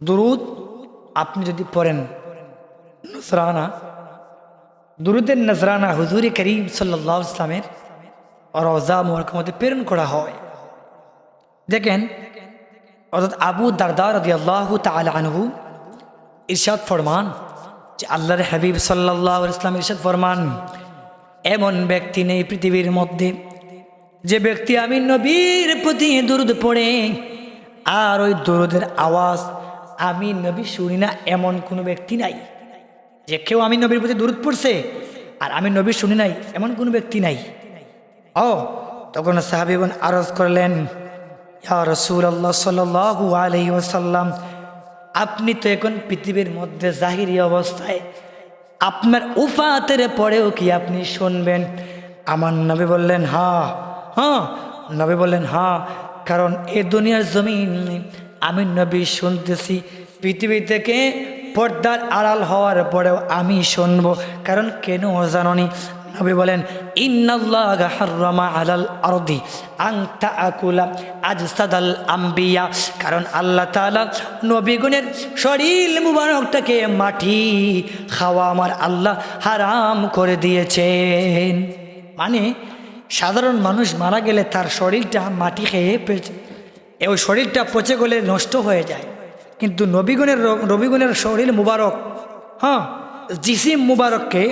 দুরুদ আপনি যদি পড়েন নজরানা দুরুদের নজরানা হুজুরি করিম সাল্লাহ ইসলামের রওজা মোবারকের মধ্যে প্রেরণ করা হয়। দেখেন অর্থাৎ আবু দারদার রদি আল্লাহ তাল আনহু ইরশাদ ফরমান, যে আল্লাহর হাবিব সাল্লাহ ইসলাম ইরশাদ ফরমান, এমন ব্যক্তি নেই পৃথিবীর মধ্যে। যে ব্যক্তি আমি নবীর প্রতি দুরুদ পড়ে, আর ওই দুরুদের আওয়াজ আমি নবী শুনি না এমন কোনো ব্যক্তি নাই। যে কেউ আমি নবীর প্রতি দূরত পড়ছে আর আমি নবী শুনি নাই এমন কোনো ব্যক্তি নাই। ও, তখন সাহাবিগণ আরজ করলেন, ইয়া ওসাল্লাম আপনি তো এখন পৃথিবীর মধ্যে জাহিরি অবস্থায়, আপনার উফাতের পরেও কি আপনি শুনবেন? আমার নবী বললেন হ্যাঁ হ্যাঁ। নবী বললেন হ্যাঁ কারণ এ দুনিয়ার জমিন আমি নবী শুনতেছি। পৃথিবী থেকে পর্দার আড়াল হওয়ার পরেও আমি শুনব। কারণ কেন জাননি? নবী বলেন কারণ আল্লাহ তাআলা নবীগুণের শরীর মুবারকটাকে মাটি, খাওয়া আমার আল্লাহ হারাম করে দিয়েছেন। মানে সাধারণ মানুষ মারা গেলে তার শরীরটা মাটি খেয়ে পেয়েছে। ওই শরীরটা পচে গেলে নষ্ট হয়ে যায়। কিন্তু নবীগুণের রবিগুণের শরীর মুবারক হ্যাঁ জিসিম মুবারককে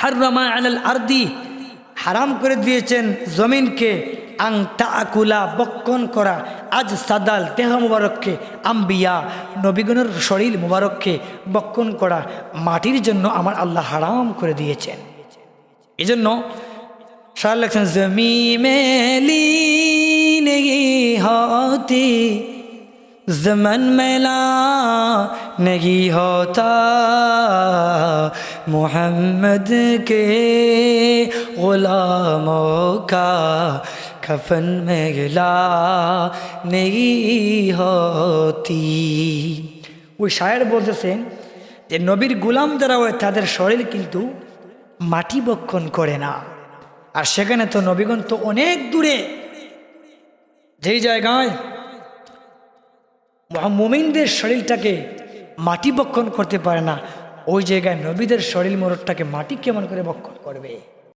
হার হাররামা আলাল আরদি, হারাম করে দিয়েছেন জমিনকে, আং তাকুলা বক্ষণ করা, আজ সাদাল দেহ মুবারককে, আম্বিয়া, নবীগুণের শরীর মুবারককে বক্ষণ করা, মাটির জন্য আমার আল্লাহ হারাম করে দিয়েছেন। এই জন্য শাহ লেখছেন জমি মেলি নেই হতি जमन मेला नहीं होता मोहम्मद के गुलामों का कफन में गिला नहीं होती ওই শায়ের বলতেছেন যে নবীর গুলাম যারা হয় তাদের শরীর কিন্তু মাটি বক্ষণ করে না আর সেখানে তো নবীগণ তো অনেক দূরে যেই জায়গায় মোমিনদের শরীরটাকে মাটি বক্ষণ করতে পারে না, ওই জায়গায় নবীদের শরীর মোরটটাকে মাটি কেমন করে বক্ষণ করবে?